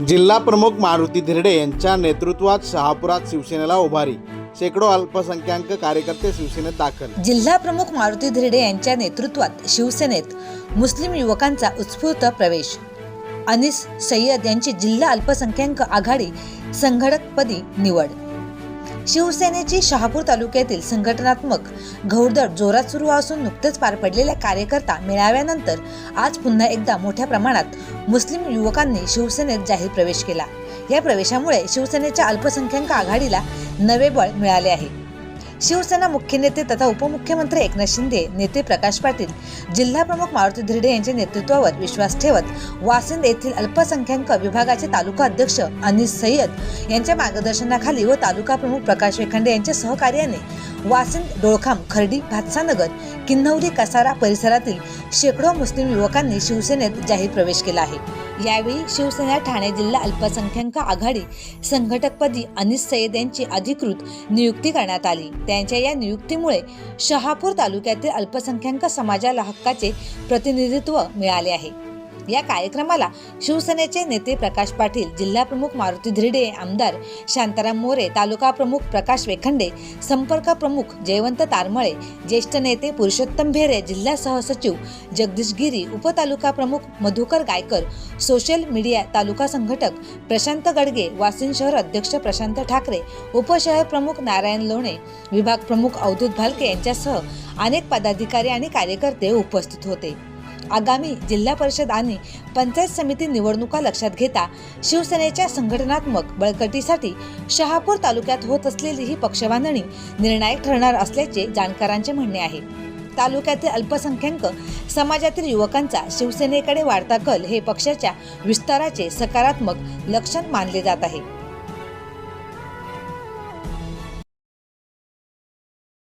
जिल्हा प्रमुख मारुती धिरडे यांच्या नेतृत्वात शहापुरात शिवसेनेला उभारी. शेकडो अल्पसंख्याक कार्यकर्ते शिवसेनेत दाखल. जिल्हा प्रमुख मारुती धिरडे यांच्या नेतृत्वात शिवसेनेत मुस्लिम युवकांचा उत्स्फूर्त प्रवेश. अनिस सय्यद यांची जिल्हा अल्पसंख्याक आघाडी संघटकपदी निवड. शिवसेनेची शहापूर तालुक्यातील संघटनात्मक घौडदड जोरात सुरू असून नुकतेच पार पडलेल्या कार्यकर्ता मेळाव्यानंतर आज पुन्हा एकदा मोठ्या प्रमाणात मुस्लिम युवकांनी शिवसेनेत जाहीर प्रवेश केला. या प्रवेशामुळे शिवसेनेच्या अल्पसंख्याक आघाडीला नवे बळ मिळाले आहे. शिवसेना मुख्य नेते तथा उपमुख्यमंत्री एकनाथ शिंदे नेते प्रकाश पाटील जिल्हाप्रमुख मारुती धिरडे यांच्या नेतृत्वावर विश्वास ठेवत वासिंद येथील अल्पसंख्याक विभागाचे तालुका अध्यक्ष अनिस सय्यद यांच्या मार्गदर्शनाखाली व तालुका प्रमुख प्रकाश वेखांडे यांच्या सहकार्याने वासिंद डोळखाम खर्डी भातसानगर किन्नौली कसारा परिसरातील शेकडो मुस्लिम युवकांनी शिवसेनेत जाहीर प्रवेश केला आहे. यावेळी शिवसेना ठाणे जिल्हा अल्पसंख्याक आघाडी संघटकपदी अनिस सय्यद यांची अधिकृत नियुक्ती करण्यात आली. त्यांच्या या नियुक्तीमुळे शहापूर तालुक्यातील अल्पसंख्याक समाजाला हक्काचे प्रतिनिधित्व मिळाले आहे. या कार्यक्रमाला शिवसेनेचे नेते प्रकाश पाटील जिल्हा प्रमुख मारुती धिरडे आमदार शांताराम मोरे तालुका प्रमुख प्रकाश वेखंडे संपर्क प्रमुख जयवंत तारमळे ज्येष्ठ नेते पुरुषोत्तम भेरे जिल्हा सहसचिव जगदीश गिरी उपतालुका प्रमुख मधुकर गायकर सोशल मीडिया तालुका संघटक प्रशांत गडगे वासिन शहर अध्यक्ष प्रशांत ठाकरे उपशहर प्रमुख नारायण लोणे विभाग प्रमुख अवधूत भालके यांच्यासह अनेक पदाधिकारी आणि कार्यकर्ते उपस्थित होते. आगामी जिल्हा परिषद आणि पंचायत समिती निवडणुका लक्षात घेता शिवसेनेच्या संघटनात्मक बळकटीसाठी शहापूर तालुक्यात होत असलेली ही पक्षबांधणी निर्णायक ठरणार असल्याचे जाणकारांचे म्हणणे आहे. तालुक्यातील अल्पसंख्याक समाजातील युवकांचा शिवसेनेकडे वाढता कल हे पक्षाच्या विस्ताराचे सकारात्मक लक्षण मानले जात आहे.